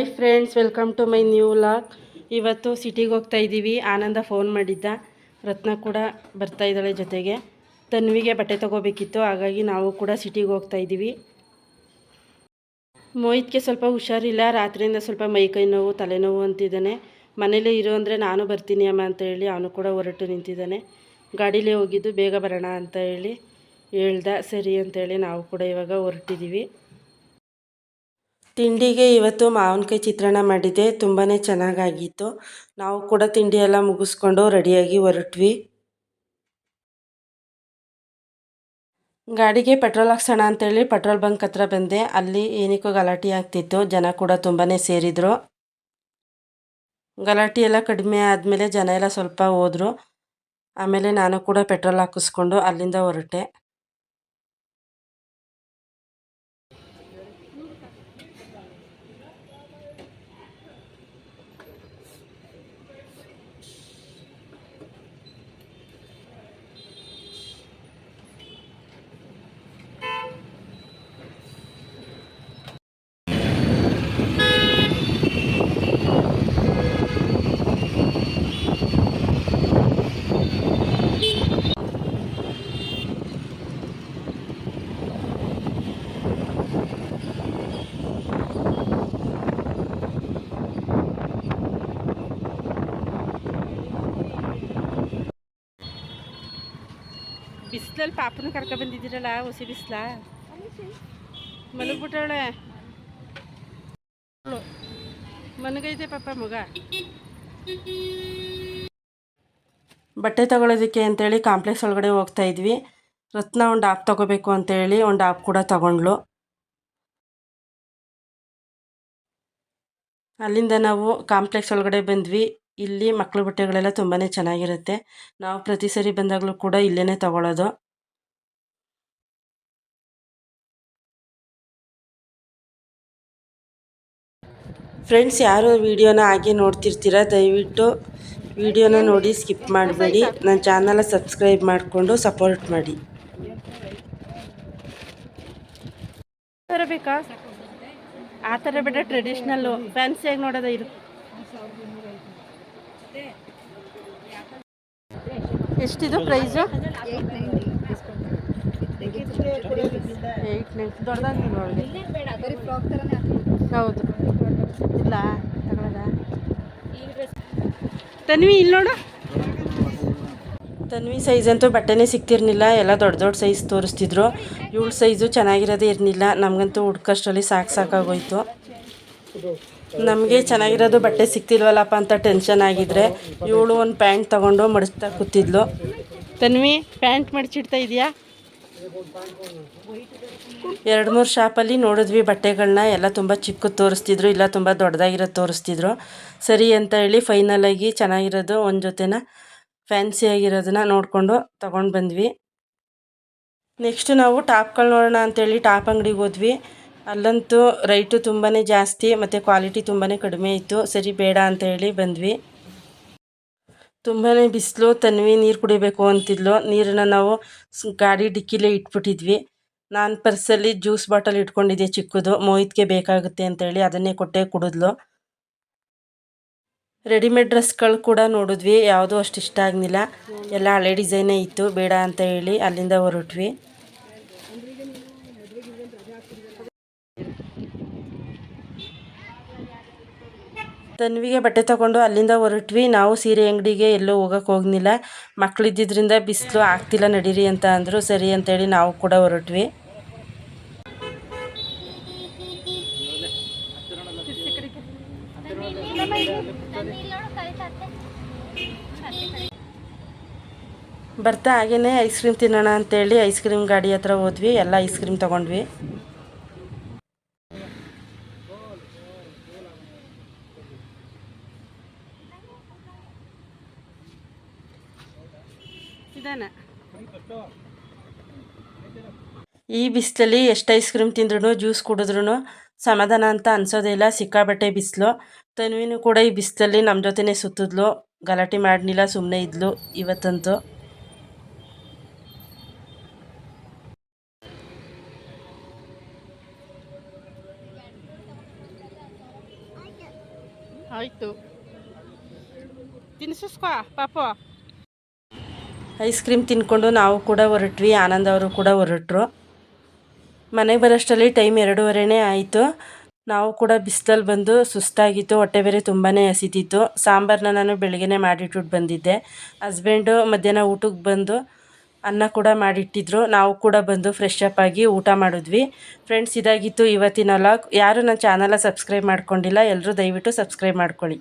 Hi friends welcome to my new log ಇವತ್ತು ಸಿಟಿಗೆ ಹೋಗ್ತಾ ಇದ್ದೀವಿ. ಆನಂದ ಫೋನ್ ಮಾಡಿದ್ದ. ರತ್ನ ಕೂಡ ಬರ್ತಾ ಇದ್ದಾಳೆ ಜೊತೆಗೆ. ತನ್ವಿಗೆ ಬಟ್ಟೆ ತೊಗೋಬೇಕಿತ್ತು. ಹಾಗಾಗಿ ನಾವು ಕೂಡ ಸಿಟಿಗೆ ಹೋಗ್ತಾ ಇದ್ದೀವಿ. ಮೋಹಿತ್ಗೆ ಸ್ವಲ್ಪ ಹುಷಾರಿಲ್ಲ. ರಾತ್ರಿಯಿಂದ ಸ್ವಲ್ಪ ಮೈಕೈ ನೋವು ತಲೆನೋವು ಅಂತಿದ್ದಾನೆ. ಮನೇಲೇ ಇರೋ ಅಂದರೆ ನಾನು ಬರ್ತೀನಿ ಅಮ್ಮ ಅಂತ ಹೇಳಿ ಅವನು ಕೂಡ ಹೊರಟು ನಿಂತಿದ್ದಾನೆ. ಗಾಡೀಲೇ ಹೋಗಿದ್ದು, ಬೇಗ ಬರೋಣ ಅಂತ ಹೇಳಿ ಹೇಳ್ದ. ಸರಿ ಅಂತೇಳಿ ನಾವು ಕೂಡ ಇವಾಗ ಹೊರಟಿದ್ದೀವಿ. ತಿಂಡಿಗೆ ಇವತ್ತು ಮಾವಿನಕಾಯಿ ಚಿತ್ರಾನ್ನ ಮಾಡಿದ್ದೆ ತುಂಬಾ ಚೆನ್ನಾಗಾಗಿತ್ತು. ನಾವು ಕೂಡ ತಿಂಡಿ ಎಲ್ಲ ಮುಗಿಸ್ಕೊಂಡು ರೆಡಿಯಾಗಿ ಹೊರಟ್ವಿ. ಗಾಡಿಗೆ ಪೆಟ್ರೋಲ್ ಹಾಕ್ಸೋಣ ಅಂತೇಳಿ ಪೆಟ್ರೋಲ್ ಬಂಕ್ ಹತ್ರ ಬಂದೆ. ಅಲ್ಲಿ ಏನಕ್ಕೂ ಗಲಾಟೆ ಆಗ್ತಿತ್ತು. ಜನ ಕೂಡ ತುಂಬಾ ಸೇರಿದ್ರು. ಗಲಾಟೆ ಎಲ್ಲ ಕಡಿಮೆ ಆದಮೇಲೆ ಜನ ಎಲ್ಲ ಸ್ವಲ್ಪ ಹೋದರು. ಆಮೇಲೆ ನಾನು ಕೂಡ ಪೆಟ್ರೋಲ್ ಹಾಕಿಸ್ಕೊಂಡು ಅಲ್ಲಿಂದ ಹೊರಟೆ. ಬಿಸಿಲಲ್ಲಿ ಪಾಪನ ಕರ್ಕೊ ಬಂದಿದ್ದೀರಲ್ಲ, ಹುಸಿ ಬಿಸಿಲ? ಮಲಗ್ಬಿಟ್ಟವಳೆ. ಮನಗೈತೆ ಪಾಪ ಮಗ. ಬಟ್ಟೆ ತಗೊಳೋದಕ್ಕೆ ಅಂತೇಳಿ ಕಾಂಪ್ಲೆಕ್ಸ್ ಒಳಗಡೆ ಹೋಗ್ತಾ ಇದ್ವಿ. ರತ್ನ ಒಂದು ಆಪ್ ತಗೋಬೇಕು ಅಂತೇಳಿ ಒಂದು ಆಪ್ ಕೂಡ ತಗೊಂಡ್ಲು ಅಲ್ಲಿಂದ ನಾವು ಕಾಂಪ್ಲೆಕ್ಸ್ ಒಳಗಡೆ ಬಂದ್ವಿ. ಇಲ್ಲಿ ಮಕ್ಕಳು ಬಟ್ಟೆಗಳೆಲ್ಲ ತುಂಬಾ ಚೆನ್ನಾಗಿರುತ್ತೆ. ನಾವು ಪ್ರತಿ ಸರಿ ಬಂದಾಗಲೂ ಕೂಡ ಇಲ್ಲೇ ತಗೊಳ್ಳೋದು ಫ್ರೆಂಡ್ಸ್ ಯಾರು ವಿಡಿಯೋನ ಹಾಗೆ ನೋಡ್ತಿರ್ತೀರ ದಯವಿಟ್ಟು ವಿಡಿಯೋನ ನೋಡಿ ಸ್ಕಿಪ್ ಮಾಡಬೇಡಿ. ನನ್ನ ಚಾನಲ ಸಬ್ಸ್ಕ್ರೈಬ್ ಮಾಡಿಕೊಂಡು ಸಪೋರ್ಟ್ ಮಾಡಿ. ಥರ ಬೇಕಾ? ಆ ಥರ ಬೇಡ ಟ್ರೆಡಿಷ್ನಲ್ಲು ಫ್ಯಾನ್ಸಿಯಾಗಿ ನೋಡೋದ ಇದು ಎಷ್ಟಿದು ಪ್ರೈಸು ಏಯ್ಟ್ ನೈನ್ ದೊಡ್ಡದಾಗಿ ನೋಡಿ ಹೌದು. ಇಲ್ಲ ತಗೊಳ್ಳೋದ ತನ್ವಿ ಇಲ್ಲಿ ನೋಡು. ತನ್ವಿ ಸೈಜ್ ಅಂತೂ ಬಟ್ಟೆನೇ ಸಿಗ್ತಿರ್ನಿಲ್ಲ. ಎಲ್ಲ ದೊಡ್ಡ ದೊಡ್ಡ ಸೈಜ್ ತೋರಿಸ್ತಿದ್ರು. ಇವಳು ಸೈಜು ಚೆನ್ನಾಗಿರೋದೇ ಇರಲಿಲ್ಲ ನಮಗಂತೂ ಹುಡ್ಕಷ್ಟರಲ್ಲಿ ಸಾಕು ಸಾಕಾಗೋಯ್ತು. ನಮಗೆ ಚೆನ್ನಾಗಿರೋದು ಬಟ್ಟೆ ಸಿಗ್ತಿಲ್ವಲ್ಲಪ್ಪ ಅಂತ ಟೆನ್ಷನ್ ಆಗಿದ್ರೆ ಇವಳು ಒಂದು ಪ್ಯಾಂಟ್ ತಗೊಂಡು ಮಡಿಸ್ತಾ ಕೂತಿದ್ಲು. ತನ್ವಿ ಪ್ಯಾಂಟ್ ಮಡಿಚಿಡ್ತಾ ಇದೆಯಾ? ಎರಡು ಮೂರು ಶಾಪಲ್ಲಿ ನೋಡಿದ್ವಿ ಬಟ್ಟೆಗಳನ್ನ ಎಲ್ಲ ತುಂಬ ಚಿಕ್ಕದು ತೋರಿಸ್ತಿದ್ರು, ಇಲ್ಲ ತುಂಬ ದೊಡ್ಡದಾಗಿರೋದು ತೋರಿಸ್ತಿದ್ರು. ಸರಿ ಅಂತ ಹೇಳಿ ಫೈನಲಾಗಿ ಚೆನ್ನಾಗಿರೋದು, ಒಂದು ಜೊತೆನ ಫ್ಯಾನ್ಸಿ ಆಗಿರೋದನ್ನ ನೋಡಿಕೊಂಡು ತಗೊಂಡು ಬಂದ್ವಿ. ನೆಕ್ಸ್ಟ್ ನಾವು ಟಾಪ್ಗಳು ನೋಡೋಣ ಅಂತೇಳಿ ಟಾಪ್ ಅಂಗಡಿಗೆ ಹೋದ್ವಿ. ಅಲ್ಲಂತೂ ರೈಟು ತುಂಬಾ ಜಾಸ್ತಿ, ಮತ್ತು ಕ್ವಾಲಿಟಿ ತುಂಬಾ ಕಡಿಮೆ ಇತ್ತು. ಸರಿ ಬೇಡ ಅಂತ ಹೇಳಿ ಬಂದ್ವಿ. ತುಂಬಾ ಬಿಸಿಲು, ತನ್ವಿ ನೀರು ಕುಡಿಬೇಕು ಅಂತಿದ್ಲು. ನೀರನ್ನು ನಾವು ಗಾಡಿ ಡಿಕ್ಕಿಲೇ ಇಟ್ಬಿಟ್ಟಿದ್ವಿ. ನಾನು ಪರ್ಸಲ್ಲಿ ಜ್ಯೂಸ್ ಬಾಟಲ್ ಇಟ್ಕೊಂಡಿದ್ದೆ ಚಿಕ್ಕದು. ಮೋಹಿತ್ಗೆ ಬೇಕಾಗುತ್ತೆ ಅಂತೇಳಿ ಅದನ್ನೇ ಕೊಟ್ಟೆ ಕುಡಿದ್ಲು. ರೆಡಿಮೇಡ್ ಡ್ರೆಸ್ಗಳು ಕೂಡ ನೋಡಿದ್ವಿ. ಯಾವುದೂ ಅಷ್ಟು ಇಷ್ಟ ಆಗಲಿಲ್ಲ. ಎಲ್ಲ ಹಳೆ ಡಿಸೈನೇ ಇತ್ತು. ಬೇಡ ಅಂತ ಹೇಳಿ ಅಲ್ಲಿಂದ ಹೊರಟ್ವಿ. ತನ್ವಿಗೆ ಬಟ್ಟೆ ತಗೊಂಡು ಅಲ್ಲಿಂದ ಹೊರಟ್ವಿ. ನಾವು ಸೀರೆ ಅಂಗಡಿಗೆ ಎಲ್ಲೂ ಹೋಗಕ್ಕೆ ಹೋಗ್ಲಿಲ್ಲ ಮಕ್ಕಳಿದ್ದಿದ್ರಿಂದ ಬಿಸಿಲು ಆಗ್ತಿಲ್ಲ ನಡೀರಿ ಅಂತ ಅಂದರು. ಸರಿ ಅಂತೇಳಿ ನಾವು ಕೂಡ ಹೊರಟ್ವಿ. ಬರ್ತಾ ಹಾಗೇನೆ ಐಸ್ ಕ್ರೀಮ್ ತಿನ್ನೋಣ ಅಂತೇಳಿ ಐಸ್ ಕ್ರೀಮ್ ಗಾಡಿ ಹತ್ರ ಹೋದ್ವಿ. ಎಲ್ಲ ಐಸ್ ಕ್ರೀಮ್ ತಗೊಂಡ್ವಿ. ಇದಾನೆ ಈ ಬಿಸಿಲಲ್ಲಿ ಎಷ್ಟು ಐಸ್ ಕ್ರೀಮ್ ತಿಂದ್ರು ಜ್ಯೂಸ್ ಕುಡಿದ್ರೂ ಸಮಾಧಾನ ಅಂತ ಅನ್ಸೋದೇ ಇಲ್ಲ. ಸಿಕ್ಕಾಬಟ್ಟೆ ಬಿಸಿಲು. ತನ್ವಿನೂ ಕೂಡ ಈ ಬಿಸಿಲಲ್ಲಿ ನಮ್ಮ ಜೊತೆನೇ ಸುತ್ತಿದ್ಲು. ಗಲಾಟೆ ಮಾಡಲಿಲ್ಲ ಸುಮ್ಮನೆ ಇದ್ಲು ಇವತ್ತಂತೂ. ಆಯಿತು. ತಿನ್ನಿಸ್ಕೋ ಪಾಪು. ಐಸ್ ಕ್ರೀಮ್ ತಿನ್ಕೊಂಡು ನಾವು ಕೂಡ ಹೊರಟ್ವಿ. ಆನಂದ್ ಅವರು ಕೂಡ ಹೊರಟ್ರು. ಮನೆಗೆ ಬರೋಷ್ಟರಲ್ಲಿ ಟೈಮ್ ಎರಡೂವರೆನೇ ಆಯಿತು. ನಾವು ಕೂಡ ಬಿಸಿಲಲ್ಲಿ ಬಂದು ಸುಸ್ತಾಗಿತ್ತು. ಹೊಟ್ಟೆ ಬೇರೆ ತುಂಬಾ ಹಸಿತಿತ್ತು. ಸಾಂಬಾರನ್ನ ನಾನು ಬೆಳಗ್ಗೆನೇ ಮಾಡಿಟ್ಬಿಟ್ಟು ಬಂದಿದ್ದೆ. ಹಸ್ಬೆಂಡು ಮಧ್ಯಾಹ್ನ ಊಟಕ್ಕೆ ಬಂದು ಅನ್ನ ಕೂಡ ಮಾಡಿಟ್ಟಿದ್ರು. ನಾವು ಕೂಡ ಬಂದು ಫ್ರೆಶ್ ಅಪ್ ಆಗಿ ಊಟ ಮಾಡಿದ್ವಿ. ಫ್ರೆಂಡ್ಸ್ ಇದಾಗಿತ್ತು ಇವತ್ತಿನ ಲಾಗ್ ಯಾರು ನನ್ನ ಚಾನಲ ಸಬ್ಸ್ಕ್ರೈಬ್ ಮಾಡ್ಕೊಂಡಿಲ್ಲ ಎಲ್ಲರೂ ದಯವಿಟ್ಟು ಸಬ್ಸ್ಕ್ರೈಬ್ ಮಾಡ್ಕೊಳ್ಳಿ.